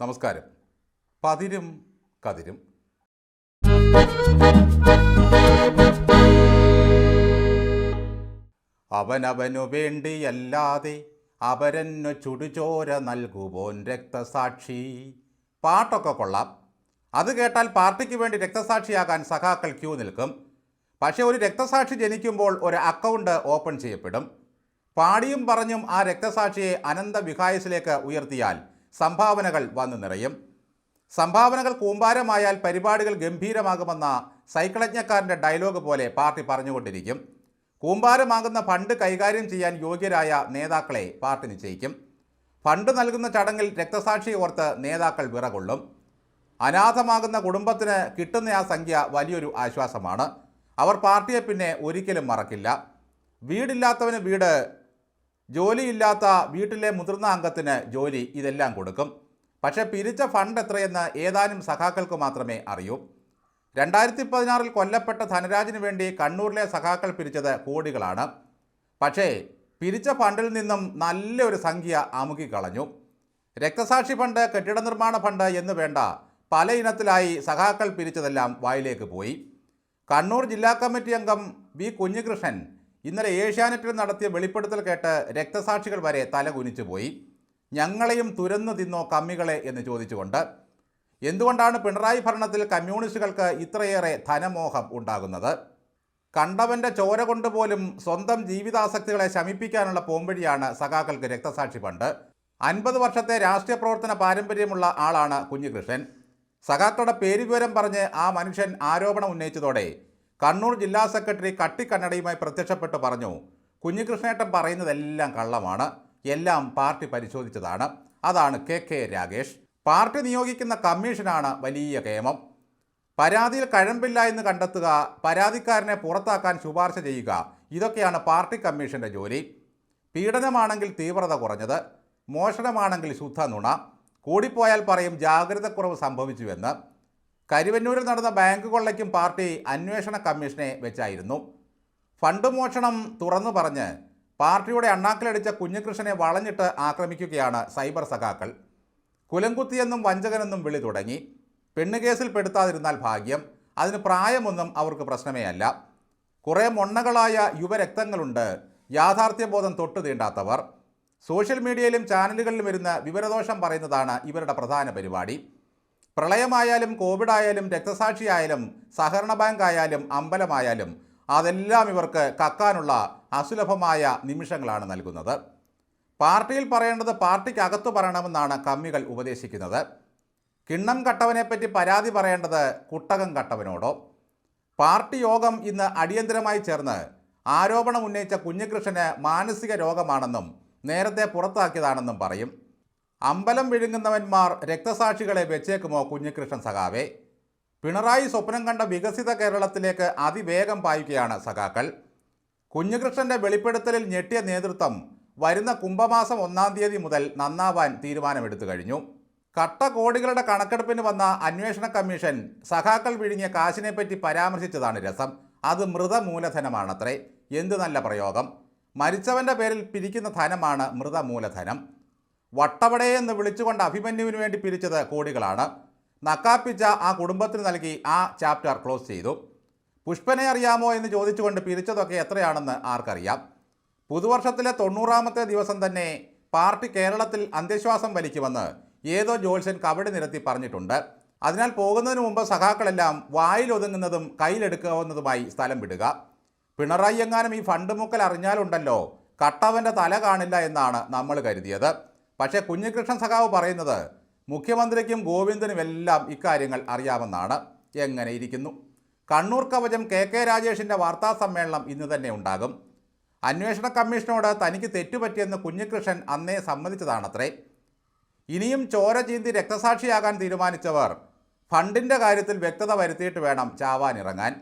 നമസ്കാരം. പതിരും കതിരും. അവനവനു വേണ്ടിയല്ലാതെ അവരന്നു ചുടുചോര നൽകുവോൻ രക്തസാക്ഷി. പാട്ടൊക്കെ കൊള്ളാം. അത് കേട്ടാൽ പാർട്ടിക്ക് വേണ്ടി രക്തസാക്ഷിയാകാൻ സഖാക്കൾ ക്യൂ നിൽക്കും. പക്ഷേ ഒരു രക്തസാക്ഷി ജനിക്കുമ്പോൾ ഒരു അക്കൗണ്ട് ഓപ്പൺ ചെയ്യപ്പെടും. പാടിയും പറഞ്ഞും ആ രക്തസാക്ഷിയെ അനന്ത വിഹായസിലേക്ക് ഉയർത്തിയാൽ സംഭാവനകൾ വന്നു നിറയും. സംഭാവനകൾ കൂമ്പാരമായാൽ പരിപാടികൾ ഗംഭീരമാകുമെന്ന സൈക്കിളജ്ഞക്കാരന്റെ ഡയലോഗ് പോലെ പാർട്ടി പറഞ്ഞുകൊണ്ടിരിക്കും. കൂമ്പാരമാകുന്ന ഫണ്ട് കൈകാര്യം ചെയ്യാൻ യോഗ്യരായ നേതാക്കളെ പാർട്ടി നിശ്ചയിക്കും. ഫണ്ട് നൽകുന്ന ചടങ്ങിൽ രക്തസാക്ഷി ഓർത്ത് നേതാക്കൾ വിറകൊള്ളും. അനാഥമാകുന്ന കുടുംബത്തിന് കിട്ടുന്ന ആ സംഖ്യ വലിയൊരു ആശ്വാസമാണ്. അവർ പാർട്ടിയെ പിന്നെ ഒരിക്കലും മറക്കില്ല. വീടില്ലാത്തവന് വീട് ജോലിയില്ലാത്ത വീട്ടിലെ മുതിർന്ന അംഗത്തിന് ജോലി ഇതെല്ലാം കൊടുക്കും. പക്ഷേ പിരിച്ച ഫണ്ട് എത്രയെന്ന് ഏതാനും സഖാക്കൾക്ക് മാത്രമേ അറിയൂ. രണ്ടായിരത്തി പതിനാറിൽ കൊല്ലപ്പെട്ട ധനരാജിന് വേണ്ടി കണ്ണൂരിലെ സഖാക്കൾ പിരിച്ചത് കോടികളാണ്. പക്ഷേ പിരിച്ച ഫണ്ടിൽ നിന്നും നല്ലൊരു സംഖ്യ അമുക്കിക്കളഞ്ഞു രക്തസാക്ഷി ഫണ്ട് കെട്ടിട നിർമ്മാണ ഫണ്ട് എന്ന് വേണ്ട പല ഇനത്തിലായി സഖാക്കൾ പിരിച്ചതെല്ലാം വായിലേക്ക് പോയി. കണ്ണൂർ ജില്ലാ കമ്മിറ്റി അംഗം വി കുഞ്ഞികൃഷ്ണൻ ഇന്നലെ ഏഷ്യാനെറ്റിൽ നടത്തിയ വെളിപ്പെടുത്തൽ കേട്ട് രക്തസാക്ഷികൾ വരെ തല കുനിച്ചു പോയി. ഞങ്ങളെയും തുരന്നു തിന്നോ കമ്മികളെ എന്ന് ചോദിച്ചുകൊണ്ട്. എന്തുകൊണ്ടാണ് പിണറായി ഭരണത്തിൽ കമ്മ്യൂണിസ്റ്റുകൾക്ക് ഇത്രയേറെ ധനമോഹം ഉണ്ടാകുന്നത്? കണ്ടവന്റെ ചോര കൊണ്ടുപോലും സ്വന്തം ജീവിതാസക്തികളെ ശമിപ്പിക്കാനുള്ള പോംവഴിയാണ് സഖാക്കൾക്ക് രക്തസാക്ഷി ഫണ്ട്. അൻപത് വർഷത്തെ രാഷ്ട്രീയ പ്രവർത്തന പാരമ്പര്യമുള്ള ആളാണ് കുഞ്ഞികൃഷ്ണൻ. സഖാക്കളുടെ പേരുവിവരം പറഞ്ഞ് ആ മനുഷ്യൻ ആരോപണം ഉന്നയിച്ചതോടെ കണ്ണൂർ ജില്ലാ സെക്രട്ടറി കട്ടിക്കണ്ണടയുമായി പ്രത്യക്ഷപ്പെട്ട് പറഞ്ഞു കുഞ്ഞികൃഷ്ണേട്ടൻ പറയുന്നതെല്ലാം കള്ളമാണ് എല്ലാം പാർട്ടി പരിശോധിച്ചതാണ്. അതാണ് കെ കെ രാഗേഷ് പാർട്ടി നിയോഗിക്കുന്ന കമ്മീഷനാണ് വലിയ കേമം പരാതിയിൽ കഴമ്പില്ല എന്ന് കണ്ടെത്തുക പരാതിക്കാരനെ പുറത്താക്കാൻ ശുപാർശ ചെയ്യുക ഇതൊക്കെയാണ് പാർട്ടി കമ്മീഷന്റെ ജോലി. പീഡനമാണെങ്കിൽ തീവ്രത കുറഞ്ഞത് മോഷണമാണെങ്കിൽ ശുദ്ധ നുണ. കൂടിപ്പോയാൽ പറയും ജാഗ്രതക്കുറവ് സംഭവിച്ചുവെന്ന്. കരുവന്നൂരിൽ നടന്ന ബാങ്ക് കൊള്ളയ്ക്കും പാർട്ടി അന്വേഷണ കമ്മീഷനെ വെച്ചായിരുന്നു. ഫണ്ട് മോഷണം തുറന്നു പറഞ്ഞ് പാർട്ടിയുടെ അണ്ണാക്കിലടിച്ച കുഞ്ഞികൃഷ്ണനെ വളഞ്ഞിട്ട് ആക്രമിക്കുകയാണ് സൈബർ സഖാക്കൾ. കുലംകുത്തിയെന്നും വഞ്ചകനെന്നും വിളി തുടങ്ങി. പെണ്ണുകേസിൽ പെടുത്താതിരുന്നാൽ ഭാഗ്യം. അതിന് പ്രായമൊന്നും അവർക്ക് പ്രശ്നമേ അല്ല കുറേ മൊണ്ണകളായ യുവരക്തങ്ങളുണ്ട്. യാഥാർത്ഥ്യബോധം തൊട്ടു തീണ്ടാത്തവർ. സോഷ്യൽ മീഡിയയിലും ചാനലുകളിലും വരുന്ന വിവരദോഷം പറയുന്നതാണ് ഇവരുടെ പ്രധാന പരിപാടി. പ്രളയമായാലും കോവിഡ് ആയാലും രക്തസാക്ഷിയായാലും സഹകരണ ബാങ്ക് ആയാലും അമ്പലമായാലും അതെല്ലാം ഇവർക്ക് കക്കാനുള്ള അസുലഭമായ നിമിഷങ്ങളാണ് നൽകുന്നത്. പാർട്ടിയിൽ പറയേണ്ടത് പാർട്ടിക്കകത്ത് പറയണമെന്നാണ് കമ്മികൾ ഉപദേശിക്കുന്നത്. കിണ്ണം കട്ടവനെപ്പറ്റി പരാതി പറയേണ്ടത് കുട്ടകം കട്ടവനോടോ? പാർട്ടി യോഗം ഇന്ന് അടിയന്തരമായി ചേർന്ന് ആരോപണം ഉന്നയിച്ച കുഞ്ഞികൃഷ്ണന് മാനസിക രോഗമാണെന്നും നേരത്തെ പുറത്താക്കിയതാണെന്നും പറയും. അമ്പലം വിഴുങ്ങുന്നവന്മാർ രക്തസാക്ഷികളെ വെച്ചേക്കുമോ കുഞ്ഞികൃഷ്ണൻ സഖാവേ? പിണറായി സ്വപ്നം കണ്ട വികസിത കേരളത്തിലേക്ക് അതിവേഗം പായുകയാണ് സഖാക്കൾ. കുഞ്ഞുകൃഷ്ണന്റെ വെളിപ്പെടുത്തലിൽ ഞെട്ടിയ നേതൃത്വം വരുന്ന കുംഭമാസം ഒന്നാം തീയതി മുതൽ നന്നാവാൻ തീരുമാനമെടുത്തു കഴിഞ്ഞു. കട്ട കോടികളുടെ കണക്കെടുപ്പിന് വന്ന അന്വേഷണ കമ്മീഷൻ സഖാക്കൾ വിഴുങ്ങിയ കാശിനെപ്പറ്റി പരാമർശിച്ചതാണ് രസം. അത് മൃതമൂലധനമാണത്രേ. എന്ത് നല്ല പ്രയോഗം. മരിച്ചവന്റെ പേരിൽ പിരിക്കുന്ന ധനമാണ് മൃതമൂലധനം. വട്ടവടയെ എന്ന് വിളിച്ചുകൊണ്ട് അഭിമന്യുവിന് വേണ്ടി പിരിച്ചത് കോടികളാണ്. നക്കാപ്പിച്ച ആ കുടുംബത്തിന് നൽകി ആ ചാപ്റ്റർ ക്ലോസ് ചെയ്തു. പുഷ്പനെ അറിയാമോ എന്ന് ചോദിച്ചുകൊണ്ട് പിരിച്ചതൊക്കെ എത്രയാണെന്ന് ആർക്കറിയാം. പുതുവർഷത്തിലെ തൊണ്ണൂറാമത്തെ ദിവസം തന്നെ പാർട്ടി കേരളത്തിൽ അന്ത്യശ്വാസം വലിക്കുമെന്ന് ഏതോ ജോത്സ്യൻ കവടി നിരത്തി പറഞ്ഞിട്ടുണ്ട്. അതിനാൽ പോകുന്നതിന് മുമ്പ് സഖാക്കളെല്ലാം വായിലൊതുങ്ങുന്നതും കയ്യിലെടുക്കാവുന്നതുമായി സ്ഥലം വിടുക. പിണറായി എങ്ങാനും ഈ ഫണ്ട് മുക്കൽ അറിഞ്ഞാലുണ്ടല്ലോ കട്ടവന്റെ തല കാണില്ല എന്നാണ് നമ്മൾ കരുതിയത്. പക്ഷേ കുഞ്ഞികൃഷ്ണൻ സഖാവ് പറയുന്നത് മുഖ്യമന്ത്രിക്കും ഗോവിന്ദനും എല്ലാം ഇക്കാര്യങ്ങൾ അറിയാമെന്നാണ്. എങ്ങനെ ഇരിക്കുന്നു? കണ്ണൂർ കവചം കെ കെ രാജേഷിന്റെ വാർത്താ സമ്മേളനം ഇന്ന് തന്നെ ഉണ്ടാകും. അന്വേഷണ കമ്മീഷനോട് തനിക്ക് തെറ്റുപറ്റിയെന്ന് കുഞ്ഞികൃഷ്ണൻ അന്നേ സമ്മതിച്ചതാണത്രേ. ഇനിയും ചോര ചീന്തി രക്തസാക്ഷിയാകാൻ തീരുമാനിച്ചവർ ഫണ്ടിന്റെ കാര്യത്തിൽ വ്യക്തത വരുത്തിയിട്ട് വേണം ചാവാനിറങ്ങാൻ.